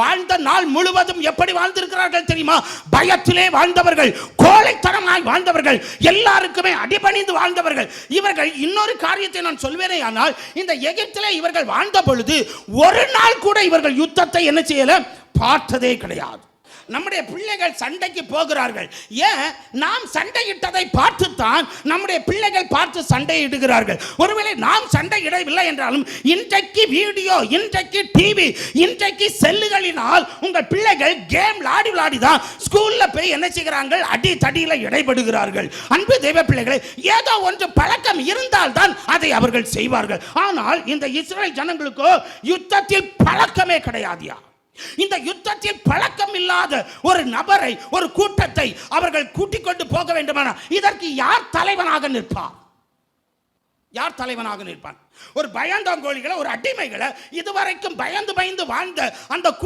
வாழ்ந்த நாள் முழுவதும் எப்படி வாழ்ந்திருக்கிறார்கள் தெரியுமா? பயத்திலே வாழ்ந்தவர்கள் கோழைத்தனமாய் வாழ்ந்தவர்கள் எல்லாருக்குமே அடிபணிந்து வாழ்ந்தவர்கள். இவர்கள் இன்னொரு காரியத்தை நான் சொல்வேனே ஆனால் இந்த எகிப்திலே இவர்கள் வாழ்ந்த பொழுது ஒரு நாள் கூட இவர்கள் யுத்தத்தை என்ன செய்யல? பார்த்ததே கிடையாது. நம்முடைய பிள்ளைகள் சண்டைக்கு போகிறார்கள். ஏன்? நாம் சண்டையிட்டதை பார்த்துத்தான் நம்முடைய பிள்ளைகள் பார்த்து சண்டையிடுகிறார்கள். ஒருவேளை நாம் சண்டையிடவில்லை என்றாலும் இன்றைக்கு வீடியோ இன்றைக்கு டிவி இன்றைக்கு செல்லுகளினால் உங்கள் பிள்ளைகள் கேம் விளாடி விளாடி தான் ஸ்கூல்ல போய் என்ன செய்கிறார்கள்? அடி தடியில் இடைபடுகிறார்கள். அன்பு தெய்வ பிள்ளைகளை ஏதோ ஒன்று பழக்கம் இருந்தால்தான் அதை அவர்கள் செய்வார்கள். ஆனால் இந்த இஸ்ரேல் ஜனங்களுக்கோ யுத்தத்தில் பழக்கமே கிடையாதியா? இந்த யுத்தத்தில் பழக்கம் இல்லாத ஒரு நபரை ஒரு கூட்டத்தை அவர்கள் கூட்டிக் கொண்டு போக வேண்டுமானால் இதற்கு யார் தலைவனாக நிற்பார்? யார் தலைவனாக நிற்பான்? ஒரு பயந்தாங்கோழிகளை ஒரு அடிமைகளை இதுவரைக்கும் பயந்து பயந்து வாழ்ந்த அந்த கூ